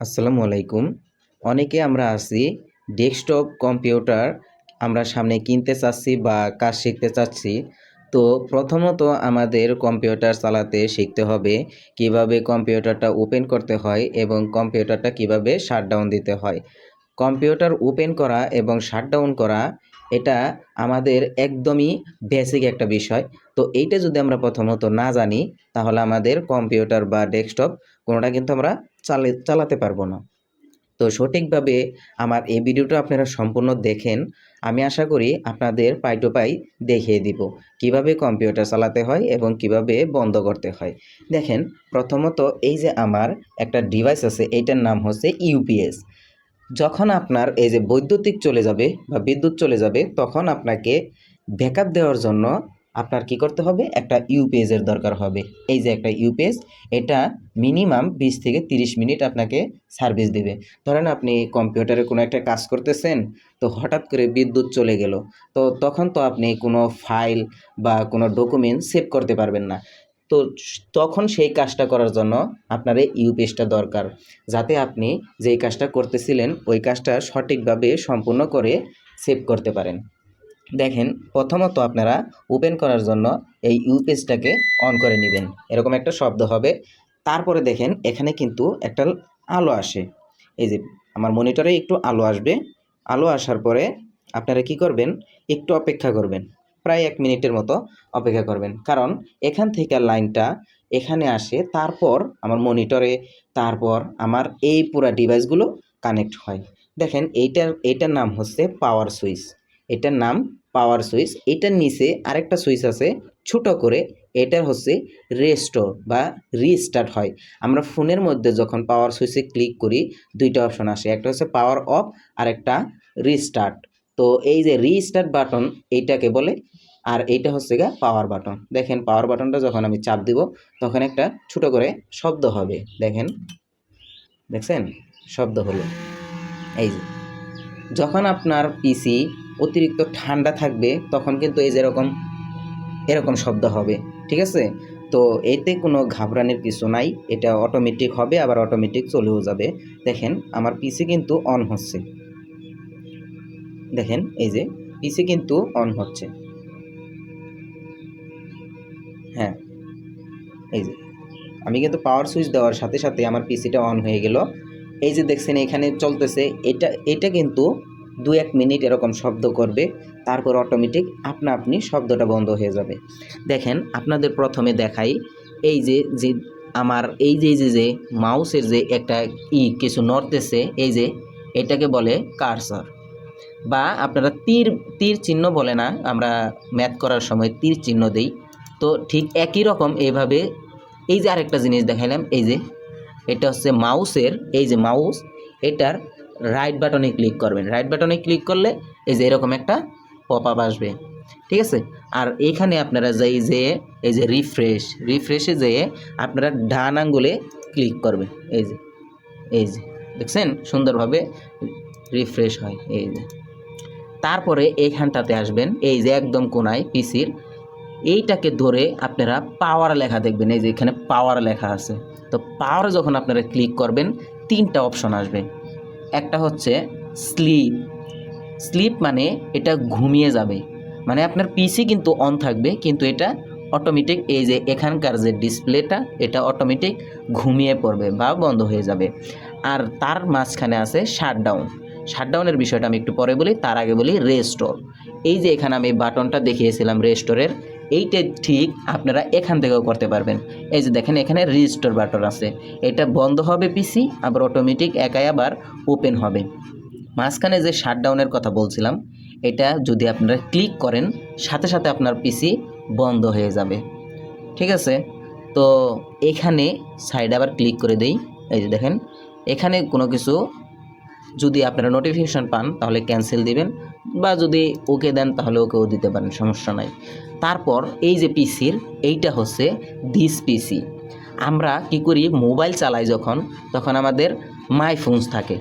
আসসালামু আলাইকুম। অনেকে আমরা আছি ডেস্কটপ, কম্পিউটার আমরা সামনে কিনতে চাচ্ছি বা কাজ শিখতে চাচ্ছি। তো প্রথমত আমাদের কম্পিউটার চালাতে শিখতে হবে কীভাবে কম্পিউটারটা ওপেন করতে হয় এবং কম্পিউটারটা কীভাবে শাটডাউন দিতে হয়। কম্পিউটার ওপেন করা এবং শাটডাউন করা এটা আমাদের একদমই বেসিক একটা বিষয়। তো এইটা যদি আমরা প্রথমত না জানি, তাহলে আমাদের কম্পিউটার বা ডেস্কটপ কোনোটা কিন্তু আমরা চালে, চালাতে পারব না। তো সঠিকভাবে আমার এই ভিডিওটা আপনারা সম্পূর্ণ দেখেন, আমি আশা করি আপনাদের পাই টু পাই দেখিয়ে দিব। কীভাবে কম্পিউটার চালাতে হয় এবং কীভাবে বন্ধ করতে হয়। দেখেন, প্রথমত এই যে আমার একটা ডিভাইস আছে, এইটার নাম হচ্ছে ইউপিএস যখন আপনার এই যে বৈদ্যুতিক চলে যাবে বা বিদ্যুৎ চলে যাবে, তখন আপনাকে ব্যাকআপ দেওয়ার জন্য আপনার কি করতে হবে? একটা ইউপিএসের দরকার হবে। এই যে একটা ইউপিএস এটা মিনিমাম বিশ থেকে তিরিশ মিনিট আপনাকে সার্ভিস দেবে। ধরেন আপনি কম্পিউটারে কোনো একটা কাজ করতেছেন, তো হঠাৎ করে বিদ্যুৎ চলে গেল, তো তখন তো আপনি কোনো ফাইল বা কোনো ডকুমেন্ট সেভ করতে পারবেন না। তো তখন সেই কাজটা করার জন্য আপনার এই ইউপিএসটা দরকার। যাতে আপনি যেই কাজটা করতেছিলেন, ওই কাজটা সঠিকভাবে সম্পূর্ণ করে সেভ করতে পারেন। দেখেন, প্রথমত আপনারা ওপেন করার জন্য এই ইউপিএসটাকে অন করে নেবেন। এরকম একটা শব্দ হবে। তারপরে দেখেন, এখানে কিন্তু একটা আলো আসে। এই যে, আমার মনিটরে একটু আলো আসবে। আলো আসার পরে আপনারা কি করবেন? একটু অপেক্ষা করবেন। প্রায় এক মিনিটের মতো অপেক্ষা করবেন। কারণ এখান থেকে লাইনটা এখানে আসে, তারপর আমার মনিটরে, তারপর আমার এই পুরা ডিভাইসগুলো কানেক্ট হয়। দেখেন এইটার এইটার নাম হচ্ছে পাওয়ার সুইচ। এটার নাম পাওয়ার সুইচ। এটার নিচে আরেকটা সুইচ আছে, ছোট করে। এটার হচ্ছে রেস্টোর বা রিস্টার্ট হয়। আমরা ফোনের মধ্যে যখন পাওয়ার সুইচে ক্লিক করি, দুইটা অপশন আসে। একটা হচ্ছে পাওয়ার অফ আর একটা রিস্টার্ট। তো এই যে রিস্টার্ট বাটন, এইটাকে বলে আর এইটা হচ্ছে গা পাওয়ার বাটন দেখেন পাওয়ার বাটনটা যখন আমি চাপ দিব, তখন একটা ছোট করে শব্দ হবে। দেখেন, দেখছেন? শব্দ হলো। এই যে, যখন আপনার পিসি অতিরিক্ত ঠান্ডা থাকবে, তখন কিন্তু এই যেরকম এরকম শব্দ হবে। ঠিক আছে? তো এতে কোনো ঘাবড়ানোর কিছু নাই। এটা অটোমেটিক হবে, আবার অটোমেটিক চলেও যাবে। দেখেন, আমার পিসি কিন্তু অন হচ্ছে। দেখেন, এই যে পিসি কিন্তু অন হচ্ছে। এই যে, আমি কিন্তু পাওয়ার সুইচ দেওয়ার সাথে সাথে আমার পিসিটা অন হয়ে গেল। এই যে দেখছেন, এখানে চলতেছে, এটা এটা কিন্তু দু এক মিনিট এরকম শব্দ করবে, তারপর অটোমেটিক আপনা আপনি শব্দটা বন্ধ হয়ে যাবে। দেখেন, আপনাদের প্রথমে দেখাই, এই যে যে আমার, এই যে যে যে মাউসের যে একটা ই কিছু নড়তেছে, এই যে, এটাকে বলে কারসার বা আপনারা তীর তীর চিহ্ন বলে না, আমরা ম্যাথ করার সময় তীর চিহ্ন দেই। তো ঠিক একই রকম এইভাবে এই যে আরেকটা জিনিস দেখাইলাম, এই যে এটা হচ্ছে মাউসের, এই যে মাউস, এটার রাইট বাটনে ক্লিক করবেন। রাইট বাটনে ক্লিক করলে এই যে এরকম একটা পপ আপ আসবে। ঠিক আছে? আর এইখানে আপনারা যাই যে, এই যে রিফ্রেশ রিফ্রেশে যেয়ে আপনারা ডান আঙ্গুলে ক্লিক করবেন। এই যে এই যে, দেখছেন? সুন্দরভাবে রিফ্রেশ হয়। এই যে, তারপরে এইখানটাতে আসবেন। এই যে একদম কোনায়, পিসির এইটাকে ধরে আপনারা পাওয়ার লেখা দেখবেন, এই যে এখানে পাওয়ার লেখা আছে। তো পাওয়ার যখন আপনারা ক্লিক করবেন, তিনটা অপশন আসবে। একটা হচ্ছে স্লিপ স্লিপ মানে এটা ঘুমিয়ে যাবে। মানে আপনার পিসি কিন্তু অন থাকবে, কিন্তু এটা অটোমেটিক এই যে এখানকার যে ডিসপ্লেটা এটা অটোমেটিক ঘুমিয়ে পড়বে বা বন্ধ হয়ে যাবে। আর তার মাঝখানে আছে শাটডাউন শাটডাউনের বিষয়টা আমি একটু পরে বলি, তার আগে বলি রেস্টোর এই যে এখানে আমি বাটনটা দেখিয়েছিলাম রেস্টোরের এইটা ঠিক আপনারা এখান থেকেও করতে পারবেন। এই যে দেখেন, এখানে রেজিস্টার বাটন আছে। এটা বন্ধ হবে পিসি আবার অটোমেটিক একাই আবার ওপেন হবে। মাঝখানে যে শাটডাউনের কথা বলছিলাম, এটা যদি আপনারা ক্লিক করেন, সাথে সাথে আপনার পিসি বন্ধ হয়ে যাবে। ঠিক আছে? তো এখানে সাইড আবার ক্লিক করে দেই। এই যে দেখেন, এখানে কোনো কিছু যদি আপনারা নোটিফিকেশান পান, তাহলে ক্যান্সেল দিবেন বা যদি ওকে দেন, তাহলে ওকেও দিতে পারেন, সমস্যা নাই। তারপর এই যে পিসির, এইটা হচ্ছে দিস পিসি। আমরা কি করি মোবাইল চালাই যখন, তখন আমাদের মাই ফোনস থাকে।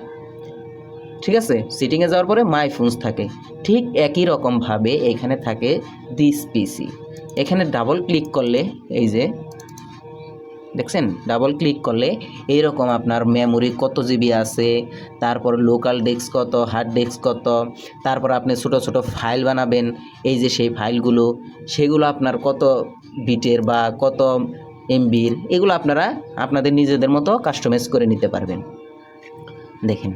ঠিক আছে? সিটিংয়ে যাওয়ার পরে মাই ফোনস থাকে। ঠিক একই রকমভাবে এখানে থাকে দিস পিসি। এখানে ডাবল ক্লিক করলে এই যে দেখছেন? ডাবল ক্লিক করলে এইরকম আপনার মেমোরি কত জিবি আছে, তারপর লোকাল ডেস্ক কত হার্ড ডেস্ক কত, তারপর আপনি ছোট ছোট ফাইল বানাবেন, এই যে সেই ফাইলগুলো সেগুলো আপনার কত বিটের বা কত এমবির এগুলো আপনারা আপনাদের নিজেদের মতো কাস্টমাইজ করে নিতে পারবেন। দেখেন,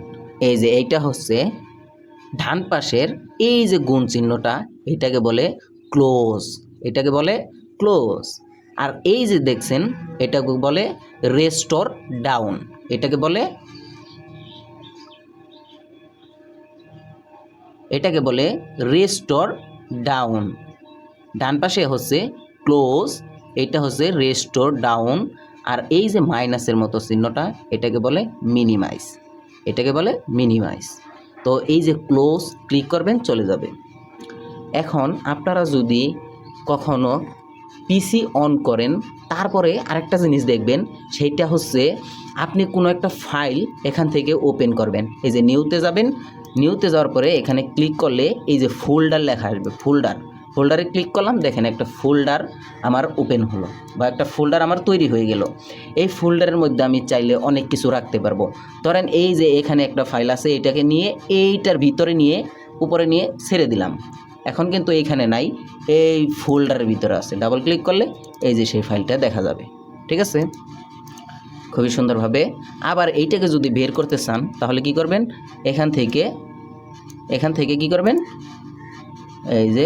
এই যে এইটা হচ্ছে ডান পাশের এই যে গুণ চিহ্নটা, এটাকে বলে ক্লোজ এটাকে বলে ক্লোজ আর এই যে দেখছেন, এটাকে বলে রেস্টোর ডাউন এটাকে বলে এটাকে বলে রেস্টোর ডাউন ডান পাশে হচ্ছে ক্লোজ এটা হচ্ছে রেস্টোর ডাউন আর এই যে মাইনাসের মতো চিহ্নটা, এটাকে বলে মিনিমাইজ এটাকে বলে মিনিমাইজ তো এই যে ক্লোজ ক্লিক করবেন, চলে যাবে। এখন আপনারা যদি কখনো পিসি অন করেন, তারপরে আরেকটা জিনিস দেখবেন, সেইটা হচ্ছে আপনি কোনো একটা ফাইল এখান থেকে ওপেন করবেন। এই যে নিউতে যাবেন নিউতে যাওয়ার পরে এখানে ক্লিক করলে এই যে ফোল্ডার লেখা আসবে ফোল্ডার ফোল্ডারে ক্লিক করলাম, দেখেন একটা ফোল্ডার আমার ওপেন হলো বা একটা ফোল্ডার আমার তৈরি হয়ে গেল। এই ফোল্ডারের মধ্যে আমি চাইলে অনেক কিছু রাখতে পারব। ধরেন এই যে এখানে একটা ফাইল আছে, এটাকে নিয়ে এইটার ভিতরে নিয়ে, উপরে নিয়ে ছেড়ে দিলাম। এখন কিন্তু এইখানে নাই, এই ফোল্ডারের ভিতরে আছে। ডাবল ক্লিক করলে এই যে সেই ফাইলটা দেখা যাবে। ঠিক আছে? খুবই সুন্দরভাবে। আবার এইটাকে যদি বের করতে চান, তাহলে কি করবেন? এখান থেকে এখান থেকে কি করবেন? এই যে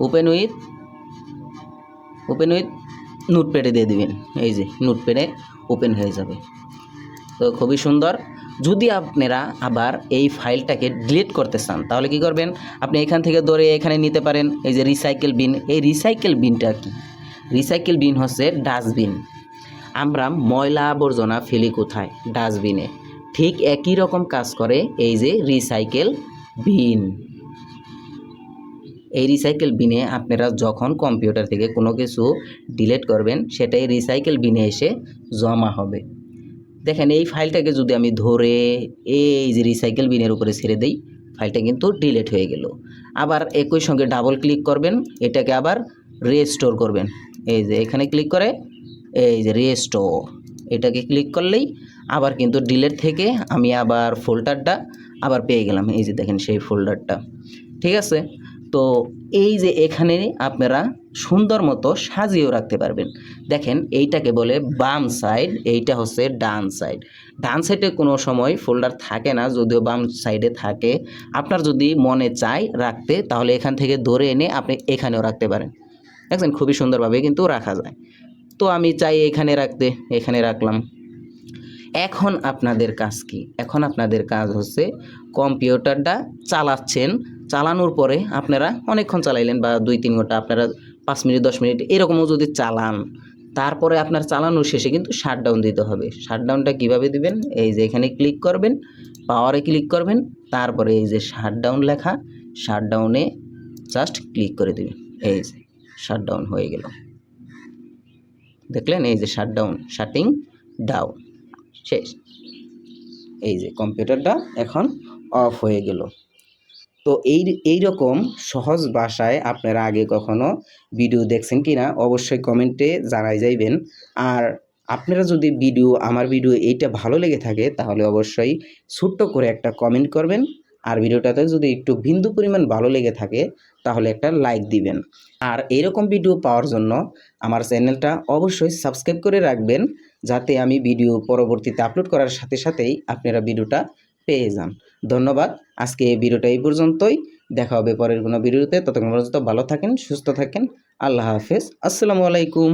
ওপেন উইথ ওপেন উইথ নোটপ্যাডে দিয়ে দিবেন। এই যে নোটপ্যাডে ওপেন হয়ে যাবে। তো খুবই সুন্দর। যদি আপনারা আবার এই ফাইলটাকে ডিলিট করতে চান, তাহলে কি করবেন? আপনি এখান থেকে ধরে এখানে নিতে পারেন, এই যে রিসাইকেল বিন এই রিসাইকেল বিনটা কি? রিসাইকেল বিন হচ্ছে ডাস্টবিন আমরা ময়লা আবর্জনা ফেলি কোথায়? ডাস্টবিনে ঠিক একই রকম কাজ করে এই যে রিসাইকেল বিন এই রিসাইকেল বিনে আপনারা যখন কম্পিউটার থেকে কোনো কিছু ডিলিট করবেন, সেটাই রিসাইকেল বিনে এসে জমা হবে। দেখেন, এই ফাইলটাকে যদি আমি ধরে এই যে রিসাইকেল বিনের উপরে ছেড়ে দেই, ফাইলটা কিন্তু ডিলেট হয়ে গেল। আবার একই সঙ্গে ডাবল ক্লিক করবেন, এটাকে আবার রেস্টোর করবেন। এই যে এখানে ক্লিক করে, এই যে রেস্টোর এটাকে ক্লিক করলেই আবার কিন্তু ডিলেট থেকে আমি আবার ফোল্ডারটা আবার পেয়ে গেলাম। এই যে দেখেন সেই ফোল্ডারটা ঠিক আছে? তো এই যে এখানে আপনারা সুন্দর মতো সাজিয়েও রাখতে পারবেন। দেখেন এইটাকে বলে বাম সাইড, এইটা হচ্ছে ডান সাইড। ডান সাইডে কোনো সময় ফোল্ডার থাকে না, যদিও বাম সাইডে থাকে। আপনার যদি মনে চায় রাখতে, তাহলে এখান থেকে ধরে এনে আপনি এখানেও রাখতে পারেন। দেখছেন? খুবই সুন্দরভাবে কিন্তু রাখা যায়। তো আমি চাই এখানে রাখতে, এখানে রাখলাম। এখন আপনাদের কাজ কি? এখন আপনাদের কাজ হচ্ছে কম্পিউটারটা চালাচ্ছেন। চালানোর পরে আপনারা অনেকক্ষণ চালাইলেন বা দুই তিন ঘণ্টা, আপনারা পাঁচ মিনিট, দশ মিনিট এরকমও যদি চালান, তারপরে আপনার চালানোর শেষে কিন্তু শাটডাউন দিতে হবে। শাটডাউনটা কীভাবে দিবেন? এই যে এখানে ক্লিক করবেন পাওয়ারে ক্লিক করবেন, তারপরে এই যে শাটডাউন লেখা শাটডাউনে জাস্ট ক্লিক করে দেবেন। এই যে শাটডাউন হয়ে গেল। দেখলেন? এই যে শাটডাউন শাটিং ডাউন শেষ। এই যে কম্পিউটারটা এখন অফ হয়ে গেল। তো এই এই রকম সহজ ভাষায় আপনারা আগে কখনো ভিডিও দেখছেন কি না অবশ্যই কমেন্টে জানাই যাইবেন। আর আপনারা যদি ভিডিও, আমার ভিডিও এইটা ভালো লেগে থাকে তাহলে অবশ্যই ছোট্ট করে একটা কমেন্ট করবেন। আর ভিডিওটাতে যদি একটু বিন্দু পরিমাণ ভালো লেগে থাকে, তাহলে একটা লাইক দিবেন। আর এইরকম ভিডিও পাওয়ার জন্য আমার চ্যানেলটা অবশ্যই সাবস্ক্রাইব করে রাখবেন, যাতে আমি ভিডিও পরবর্তীতে আপলোড করার সাথে সাথেই আপনারা ভিডিওটা পেয়ে যান। ধন্যবাদ। আজকে এই ভিডিওটা এই পর্যন্তই। দেখা হবে পরের কোনো ভিডিওতে ততক্ষণ পর্যন্ত ভালো থাকেন, সুস্থ থাকেন। আল্লাহ হাফেজ। আসসালামু আলাইকুম।